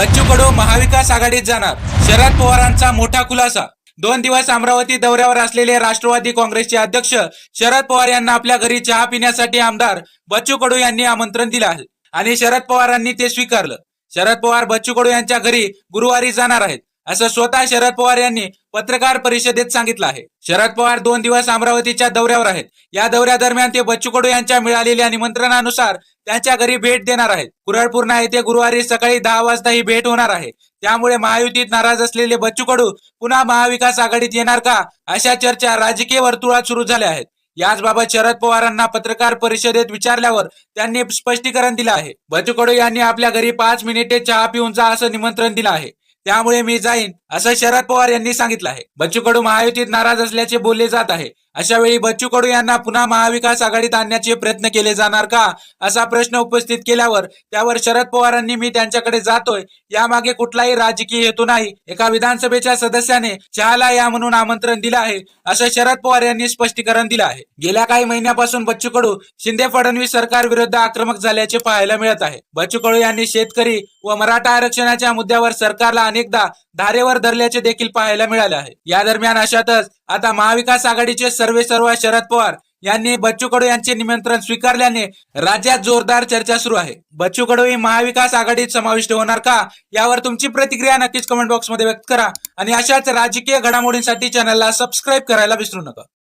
बच्चू कडू महाविकास आघाडीत जाणार. शरद पवारांचा मोठा खुलासा. दोन दिवस अमरावती दौऱ्यावर असलेले राष्ट्रवादी काँग्रेसचे अध्यक्ष शरद पवार यांना आपल्या घरी चहा पिण्यासाठी आमदार बच्चू कडू यांनी आमंत्रण दिलं आहे. आणि शरद पवारांनी ते स्वीकारलं. शरद पवार बच्चू कडू यांच्या घरी गुरुवारी जाणार आहेत. असं स्वतः शरद पवार यांनी पत्रकार परिषदेत सांगितलं आहे. शरद पवार दोन दिवस अमरावतीच्या दौऱ्यावर आहेत. या दौऱ्यादरम्यान ते बच्चू कडू यांच्या मिळालेल्या निमंत्रणानुसार त्यांच्या घरी भेट देणार आहेत. कुरळपूर्णा येथे गुरुवारी सकाळी दहा वाजता ही भेट होणार आहे. त्यामुळे महायुतीत नाराज असलेले बच्चू कडू पुन्हा महाविकास आघाडीत येणार का? अशा चर्चा राजकीय वर्तुळात सुरू झाल्या आहेत. याचबाबत शरद पवारांना पत्रकार परिषदेत विचारल्यावर त्यांनी स्पष्टीकरण दिलं आहे. बच्चू कडू यांनी आपल्या घरी पाच मिनिटे चहा पिऊन जा असं निमंत्रण दिलं आहे. त्यामुळे मी जाईन असं शरद पवार यांनी सांगितलं आहे. बच्चू कडू महायुतीत नाराज असल्याचे बोलले जात आहे. अशा वेळी बच्चू कडू यांना पुन्हा महाविकास आघाडीत आणण्याचे प्रयत्न केले जाणार का? असा प्रश्न उपस्थित केल्यावर त्यावर शरद पवारांनी मी त्यांच्याकडे जातोय. यामागे कुठलाही राजकीय हेतू नाही. एका विधानसभेच्या सदस्याने चहाला या म्हणून आमंत्रण दिलं आहे. असं शरद पवार यांनी स्पष्टीकरण दिलं आहे. गेल्या काही महिन्यापासून बच्चू कडू शिंदे फडणवीस सरकार विरुद्ध आक्रमक झाल्याचे पाहायला मिळत आहे. बच्चू कडू यांनी शेतकरी व मराठा आरक्षणाच्या मुद्द्यावर सरकारला अनेकदा धारेवर धरल्याचे देखील पाहायला मिळाले आहे. या दरम्यान अशातच आता महाविकास आघाडीचे सर्वे सर्व शरद पवार यांनी बच्चू कडू यांचे निमंत्रण स्वीकारल्याने राज्यात जोरदार चर्चा सुरू आहे. बच्चू कडू ही महाविकास आघाडीत समाविष्ट होणार का? यावर तुमची प्रतिक्रिया नक्कीच कमेंट बॉक्समध्ये व्यक्त करा. आणि अशाच राजकीय घडामोडींसाठी चॅनलला सबस्क्राईब करायला विसरू नका.